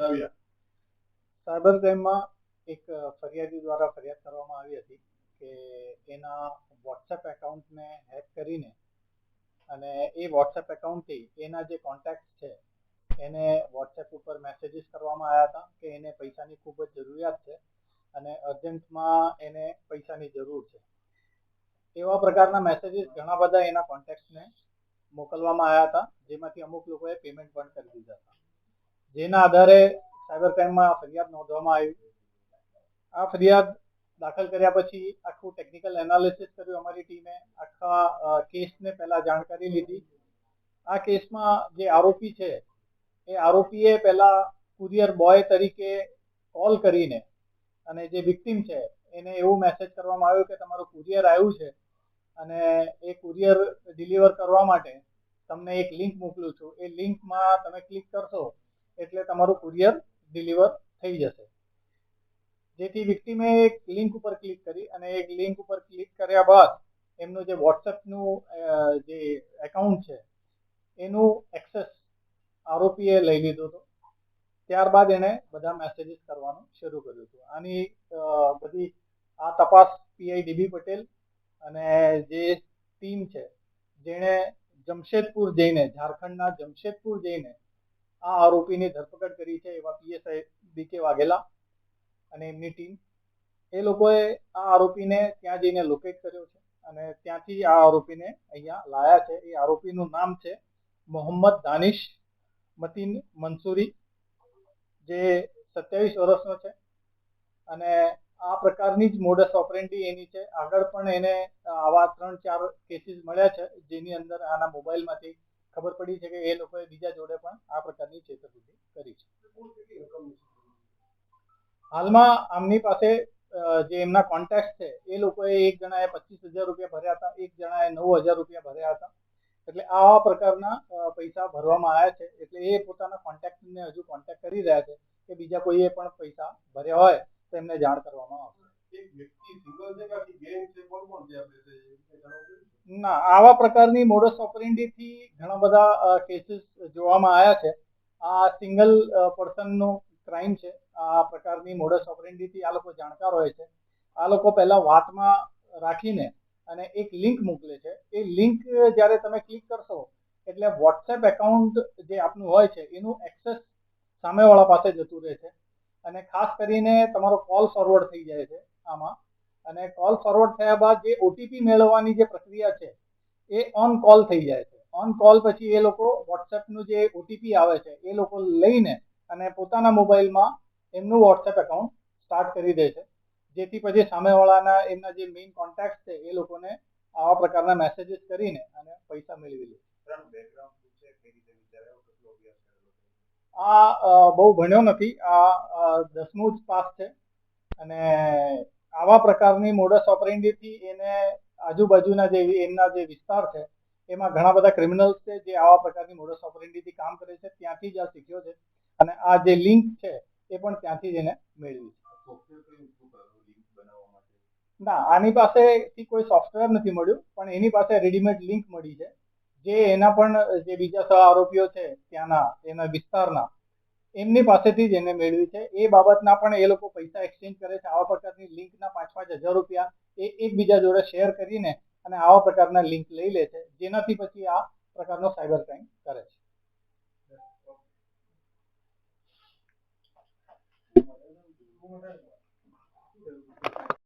અને સાયબર ક્રાઇમમાં એક ફરિયાદી દ્વારા ફરિયાદ કરવામાં આવી હતી કે એના વોટ્સએપ એકાઉન્ટને હેક કરીને અને એ વોટ્સએપ એકાઉન્ટથી એના જે કોન્ટેક્ટ છે, એને વોટ્સએપ ઉપર મેસેજીસ કરવામાં આવ્યા હતા કે એને પૈસાની ખૂબ જ જરૂરિયાત છે અને અર્જન્ટમાં એને પૈસાની જરૂર છે. એવા પ્રકારના મેસેજીસ ઘણા બધા એના કોન્ટેક્ટને મોકલવામાં આવ્યા હતા, જેમાંથી અમુક લોકોએ પેમેન્ટ પણ કરી દીધા હતા. જેના આધારે સાયબર ક્રાઇમમાં ફરિયાદ નોંધવામાં આવી. આ ફરિયાદ દાખલ કર્યા પછી આખું ટેકનિકલ એનાલિસિસ કર્યું અમારી ટીમે. આખા કેસને પહેલા જાણકારી લીધી. આ કેસમાં જે આરોપી છે, એ આરોપીએ પહેલા કુરિયર બોય તરીકે કોલ કરીને અને જે વિક્ટીમ છે, એને એવું મેસેજ કરવામાં આવ્યું કે તમારું કુરિયર આવ્યું છે અને એ કુરિયર ડિલિવર કરવા માટે તમને એક લિંક મોકલું છું. એ લિંકમાં તમે ક્લિક કરશો એટલે તમારું કુરિયર ડિલિવર થઈ જશે. જેથી વિક્ટીમે એક લિંક ઉપર ક્લિક કરી અને એક લિંક ઉપર ક્લિક કર્યા બાદ એમનું જે વોટ્સએપનું જે એકાઉન્ટ છે, એનું એક્સેસ આરોપીએ લઈ લીધો હતો. ત્યારબાદ એણે બધા મેસેજીસ કરવાનું શરૂ કર્યું હતું. આની બધી આ તપાસ પીઆઈ ડીબી પટેલ અને જે ટીમ છે, જેણે જમશેદપુર જઈને, ઝારખંડના જમશેદપુર જઈને આ આરોપીની ધરપકડ કરી છે એવા પીએસઆઈ બીકે વાઘેલા અને એમની ટીમ. એ લોકોએ આ આરોપીને ત્યાં જઈને લોકેટ કર્યો છે અને ત્યાંથી આ આરોપીને અહીંયા લાયા છે. એ આરોપીનું નામ છે મોહમ્મદ દાનિશ મતીન મંસૂરી, જે સત્યાવીસ વર્ષનો છે અને આ પ્રકારની જ મોડસ ઓપરેન્ડી એની છે. આગળ પણ એને આવા ત્રણ ચાર કેસીસ મળ્યા છે, જેની અંદર આના મોબાઈલમાંથી ખબર પડી છે કે એ લોકોએ બીજા જોડે પણ આ પ્રકારની છેતરપિંડી કરી છે. હાલમાં આમની પાસે જે એમના કોન્ટેક્ટ છે, એ લોકોએ એક જણાએ પચીસ હજાર રૂપિયા ભર્યા હતા, એક જણાએ નવ હજાર રૂપિયા ભર્યા હતા. એટલે આવા પ્રકારના પૈસા ભરવામાં આવ્યા છે. એટલે એ પોતાના કોન્ટેક્ટને હજુ કોન્ટેક્ટ કરી રહ્યા છે કે બીજા કોઈએ પણ પૈસા ભર્યા હોય તો એમને જાણ કરવામાં ના, આવા પ્રકારની મોડસ ઓપરેન્ડીથી ઘણા બધા કેસીસ જોવામાં આવ્યા છે. આ સિંગલ પર્સનનો ક્રાઇમ છે. આ પ્રકારની મોડસ ઓપરેન્ડીથી આ લોકો જાણકાર હોય છે. આ લોકો પહેલા વાતમાં રાખીને અને એક લિંક મોકલે છે. એ લિંક જ્યારે તમે ક્લિક કરશો, એટલે વોટ્સએપ એકાઉન્ટ જે આપનું હોય છે, એનું એક્સેસ સામેવાળા પાસે જતું રહે છે. અને ખાસ કરીને તમારો કોલ ફોરવર્ડ થઈ જાય છે. આમાં. અને કોલ ફોરવર્ડ થયા બાદ જે ઓટીપી મેળવવાની જે પ્રક્રિયા છે એ ઓન કોલ થઈ જાય છે. ઓન કોલ પછી એ લોકો વોટ્સએપનું જે ઓટીપી આવે છે એ લોકો લઈને અને પોતાના મોબાઈલમાં એમનું વોટ્સએપ એકાઉન્ટ સ્ટાર્ટ કરી દે છે. જેથી પછી સામેવાળાના એમના જે મેઇન કોન્ટેક્ટ છે એ લોકોને આવા પ્રકારના મેસેજીસ કરીને અને પૈસા મેળવી લે. આ બહુ ભણ્યો નથી. આ દસમું જ પાસ છે. અને આવા પ્રકારની મોડસ ઓપરેન્ડીથી એને આજુબાજુના જે એમના જે વિસ્તાર છે, એમાં ઘણા બધા ક્રિમિનલ્સ છે જે આવા પ્રકારની મોડસ ઓપરેન્ડીથી કામ કરે છે, ત્યાંથી જ આ શીખ્યો છે. અને આ જે લિંક છે, એ પણ ત્યાંથી જ એને મેળવી છે. ના, આની પાસેથી કોઈ સોફ્ટવેર નથી મળ્યું, પણ એની પાસે રેડીમેડ લિંક મળી છે. જે એના પણ જે બીજા સહ આરોપીઓ છે, ત્યાંના, એના વિસ્તારના એમની પાસેથી જ એને મેળવી છે. એ બાબતના પણ એ લોકો પૈસા એક્સચેન્જ કરે છે. આવા પ્રકારની લિંકના પાંચ પાંચ હજાર રૂપિયા એ એકબીજા જોડે શેર કરીને અને આવા પ્રકારના લિંક લઈ લે છે. જેનાથી પછી આ પ્રકારનો સાયબર ક્રાઇમ કરે છે.